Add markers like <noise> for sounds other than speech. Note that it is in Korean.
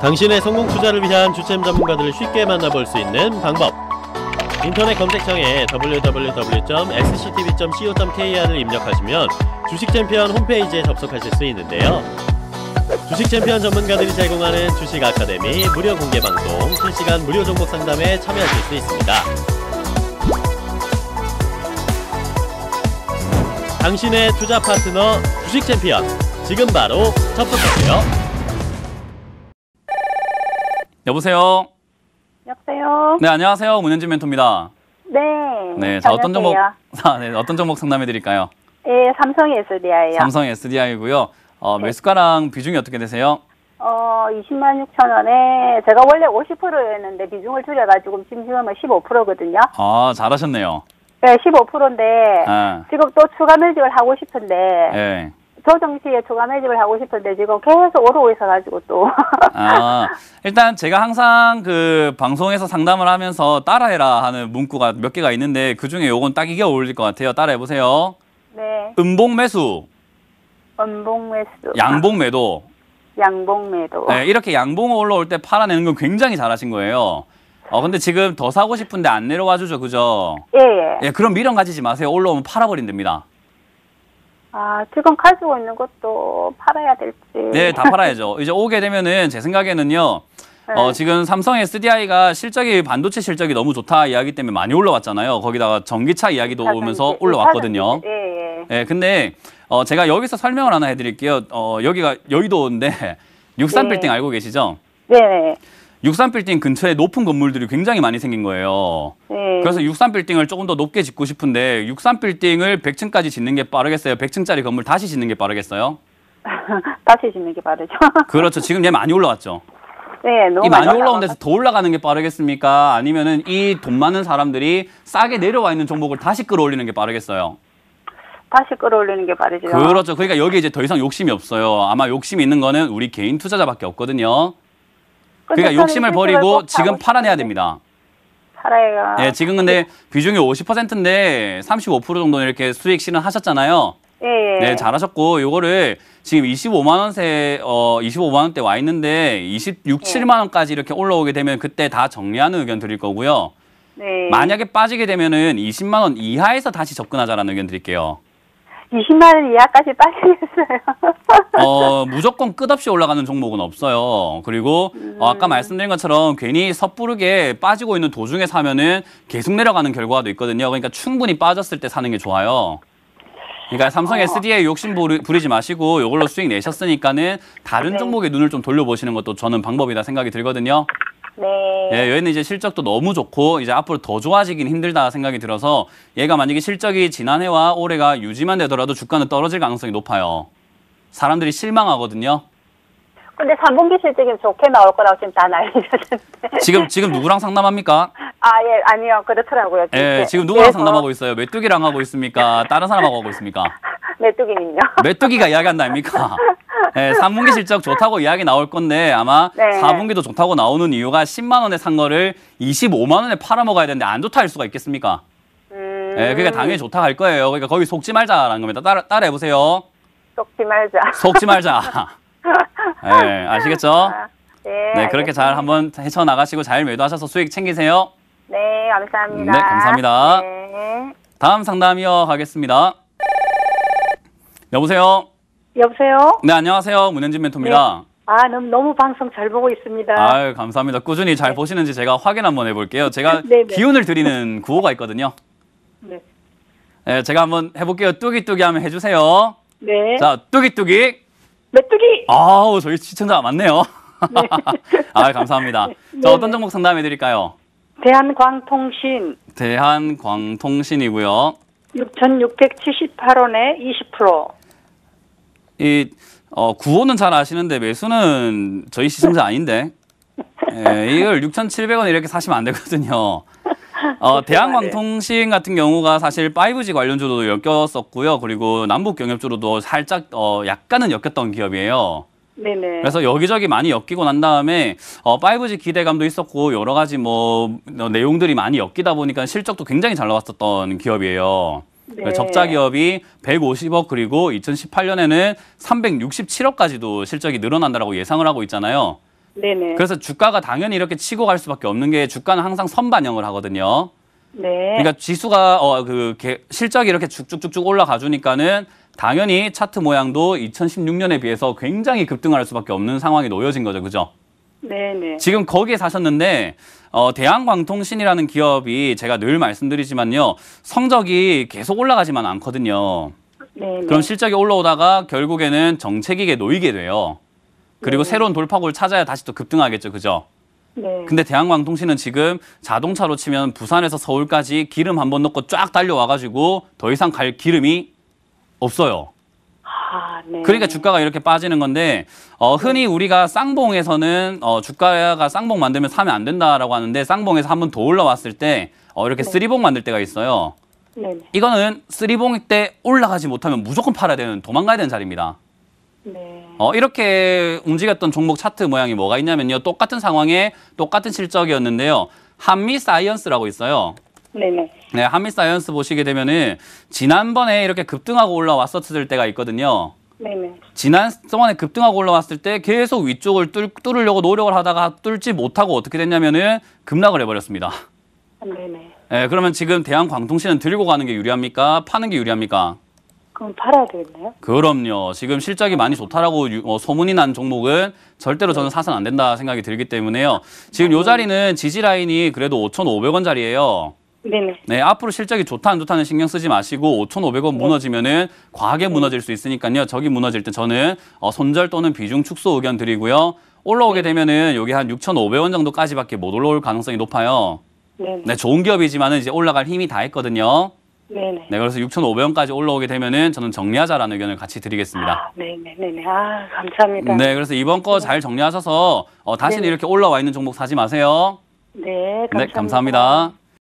당신의 성공 투자를 위한 주템 전문가들을 쉽게 만나볼 수 있는 방법. 인터넷 검색창에 www.xctv.co.kr을 입력하시면 주식 챔피언 홈페이지에 접속하실 수 있는데요. 주식 챔피언 전문가들이 제공하는 주식 아카데미 무료 공개 방송, 실시간 무료 종목 상담에 참여하실 수 있습니다. 당신의 투자 파트너 주식 챔피언 지금 바로 접속하세요. 여보세요. 여보세요. 네, 안녕하세요. 문현진 멘토입니다. 네. 네, 자 어떤 종목 안녕하세요. 아, 네, 어떤 종목 상담해 드릴까요? 예, 삼성 SDI요. 삼성 SDI고요. 어, 네. 매수가랑 비중이 어떻게 되세요? 어, 20만 6천 원에 제가 원래 50%였는데 비중을 줄여가지고 지금 지금은 15%거든요. 아, 잘하셨네요. 네, 15%인데 아, 지금 또 추가 매집을 하고 싶은데 예. 조정 시에 추가 매집을 하고 싶은데 지금 계속 오르고 있어가지고 또 <laughs> 아, 일단 제가 항상 그 방송에서 상담을 하면서 따라해라 하는 문구가 몇 개가 있는데 그 중에 요건 딱 이게 어울릴 것 같아요. 따라해 보세요. 네, 음봉 매수, 원봉 매수, 양봉 매도. 양봉 매도. 네, 이렇게 양봉 올라올 때 팔아내는 건 굉장히 잘하신 거예요. 어, 근데 지금 더 사고 싶은데 안 내려와 주죠. 그죠? 예, 예. 예, 그럼 미련 가지지 마세요. 올라오면 팔아버린답니다. 아, 지금 가지고 있는 것도 팔아야 될지. 네, 다 <laughs> 팔아야죠. 이제 오게 되면은 제 생각에는요. 어, 네. 지금 삼성 SDI가 실적이 반도체 실적이 너무 좋다 이야기 때문에 많이 올라왔잖아요. 거기다가 전기차 이야기도 오면서 자전거, 올라왔거든요. 자전거, 예, 예. 예, 근데 어, 제가 여기서 설명을 하나 해드릴게요. 어, 여기가 여의도인데 <laughs> 육산 네. 빌딩 알고 계시죠? 네 네. 육산 빌딩 근처에 높은 건물들이 굉장히 많이 생긴 거예요. 네. 그래서 육산 빌딩을 조금 더 높게 짓고 싶은데 육산 빌딩을 100층까지 짓는 게 빠르겠어요? 100층짜리 건물 다시 짓는 게 빠르겠어요? <laughs> 다시 짓는 게 빠르죠. <laughs> 그렇죠. 지금 얘 많이 올라왔죠. 네, 너무 이 많이 올라온. 데서 더 올라가는 게 빠르겠습니까? 아니면은 이 돈 많은 사람들이 싸게 내려와 있는 종목을 다시 끌어올리는 게 빠르겠어요? 다시 끌어올리는 게 빠르죠. 그렇죠. 그러니까 여기 이제 더 이상 욕심이 없어요. 아마 욕심이 있는 거는 우리 개인 투자자밖에 없거든요. 그러니까 저는 욕심을 버리고 꼭 지금 팔아내야 됩니다. 팔아야. 예, 지금 근데 비중이 50%인데 35% 정도는 이렇게 수익 실현하셨잖아요. 예, 예. 네, 잘하셨고 요거를 지금 25만 원세 어 25만 원대 와 있는데 26, 네. 7만 원까지 이렇게 올라오게 되면 그때 다 정리하는 의견 드릴 거고요. 네. 만약에 빠지게 되면은 20만 원 이하에서 다시 접근하자라는 의견 드릴게요. 20만 원 이하까지 빠지겠어요. 어, 무조건 끝없이 올라가는 종목은 없어요. 그리고 어, 아까 말씀드린 것처럼 괜히 섣부르게 빠지고 있는 도중에 사면은 계속 내려가는 결과도 있거든요. 그러니까 충분히 빠졌을 때 사는 게 좋아요. 그러니까 삼성 SD에 욕심 부리, 부리지 마시고 이걸로 수익 내셨으니까는 다른 네. 종목에 눈을 좀 돌려보시는 것도 저는 방법이다 생각이 들거든요. 네. 예, 얘는 이제 실적도 너무 좋고 이제 앞으로 더 좋아지긴 힘들다 생각이 들어서 얘가 만약에 실적이 지난해와 올해가 유지만 되더라도 주가는 떨어질 가능성이 높아요. 사람들이 실망하거든요. 근데 3분기 실적이 좋게 나올 거라고 지금 다 난리셨는데. 지금 지금 누구랑 상담합니까? 아, 예, 아니요. 그렇더라고요. 예, 지금 누구랑 상담하고 있어요? 메뚜기랑 하고 있습니까? 다른 사람하고 하고 있습니까? <laughs> 메뚜기는요? 메뚜기가 이야기한다 아닙니까? <laughs> 예, 3분기 실적 좋다고 이야기 나올 건데 아마 네. 4분기도 좋다고 나오는 이유가 10만 원에 산 거를 25만 원에 팔아 먹어야 되는데 안 좋다 할 수가 있겠습니까? 음. 예, 그러니까 당연히 좋다 할 거예요. 그러니까 거기 속지 말자라는 겁니다. 따라 따라 해 보세요. 속지 말자. 속지 말자. <laughs> 예, 아시겠죠? 아, 네. 네, 그렇게 잘 한번 헤쳐 나가시고 잘 매도하셔서 수익 챙기세요. 네, 감사합니다. 네, 감사합니다. 네. 다음 상담 이어 가겠습니다. 여보세요. 여보세요? 네, 안녕하세요. 문현진 멘토입니다. 아, 너무, 너무 방송 잘 보고 있습니다. 아유, 감사합니다. 꾸준히 잘 보시는지 제가 확인 한번 해볼게요. 제가 네, 네. 기운을 드리는 <laughs> 구호가 있거든요. 네. 네, 제가 한번 해볼게요. 뚜기뚜기 하면 해주세요. 네. 자, 뚜기뚜기. 메뚜기! 아우, 저희 시청자 많네요. <laughs> 아, 감사합니다. 자, 네, 어떤 종목 상담해 드릴까요? 대한광통신 대한광통신이고요. 6,678원에 20%. 이 어, 구호는 잘 아시는데 매수는 저희 시청자 아닌데. 예, 이걸 6,700원 이렇게 사시면 안 되거든요. 어, <laughs> 대한광통신 같은 경우가 사실 5G 관련주로도 엮였었고요. 그리고 남북 경협주로도 살짝 어, 약간은 엮였던 기업이에요. 네네. 그래서 여기저기 많이 엮이고 난 다음에 어, 5G 기대감도 있었고 여러 가지 뭐 어, 내용들이 많이 엮이다 보니까 실적도 굉장히 잘 나왔었던 기업이에요. 네. 적자 기업이 150억 그리고 2018년에는 367억까지도 실적이 늘어난다라고 예상을 하고 있잖아요. 네네. 그래서 주가가 당연히 이렇게 치고 갈 수밖에 없는 게 주가는 항상 선반영을 하거든요. 네. 그러니까 지수가 어 그 실적이 이렇게 쭉쭉쭉쭉 올라가 주니까는 당연히 차트 모양도 2016년에 비해서 굉장히 급등할 수밖에 없는 상황이 놓여진 거죠. 그죠? 네네. 지금 거기에 사셨는데 어, 대한광통신이라는 기업이 제가 늘 말씀드리지만요 성적이 계속 올라가지만 않거든요. 네네. 그럼 실적이 올라오다가 결국에는 정책익에 놓이게 돼요. 그리고 네. 새로운 돌파구를 찾아야 다시 또 급등하겠죠, 그죠? 네. 근데 대한광통신은 지금 자동차로 치면 부산에서 서울까지 기름 한 번 넣고 쫙 달려와가지고 더 이상 갈 기름이 없어요. 아, 네. 그러니까 주가가 이렇게 빠지는 건데 어, 흔히 우리가 쌍봉에서는 어, 주가가 쌍봉 만들면 사면 안 된다라고 하는데 쌍봉에서 한 번 더 올라왔을 때 어, 이렇게 쓰리봉 만들 때가 있어요. 네네. 이거는 쓰리봉 때 올라가지 못하면 무조건 팔아야 되는 도망가야 되는 자리입니다. 네. 어, 이렇게 움직였던 종목 차트 모양이 뭐가 있냐면요. 똑같은 상황에 똑같은 실적이었는데요. 한미 사이언스라고 있어요. 네네. 네, 한미 사이언스 보시게 되면은 지난번에 이렇게 급등하고 올라왔었을 때가 있거든요. 네네. 지난 동안에 급등하고 올라왔을 때 계속 위쪽을 뚫, 뚫으려고 노력을 하다가 뚫지 못하고 어떻게 됐냐면은 급락을 해버렸습니다. 네네. 예, 그러면 지금 대한광통신은 들고 가는 게 유리합니까? 파는 게 유리합니까? 그럼 팔아야 되겠네요? 그럼요. 지금 실적이 많이 좋다라고 유- 어, 소문이 난 종목은 절대로 저는 사선 안 된다 생각이 들기 때문에요. 지금 요 자리는 지지 라인이 그래도 5,500원짜리예요. 네네. 네, 앞으로 실적이 좋다 안 좋다는 신경 쓰지 마시고 5,500원 무너지면은 과하게 무너질 수 있으니까요. 저기 무너질 때 저는 어, 손절 또는 비중 축소 의견 드리고요. 올라오게 되면은 여기 한 6,500원 정도까지밖에 못 올라올 가능성이 높아요. 네네. 네, 좋은 기업이지만은 이제 올라갈 힘이 다 했거든요. 네네. 네, 그래서 6,500원까지 올라오게 되면은 저는 정리하자라는 의견을 같이 드리겠습니다. 아, 네네. 네네. 아, 감사합니다. 네, 그래서 이번 거 잘 정리하셔서 어, 다시는 네네. 이렇게 올라와 있는 종목 사지 마세요. 네, 감사합니다. 네, 감사합니다.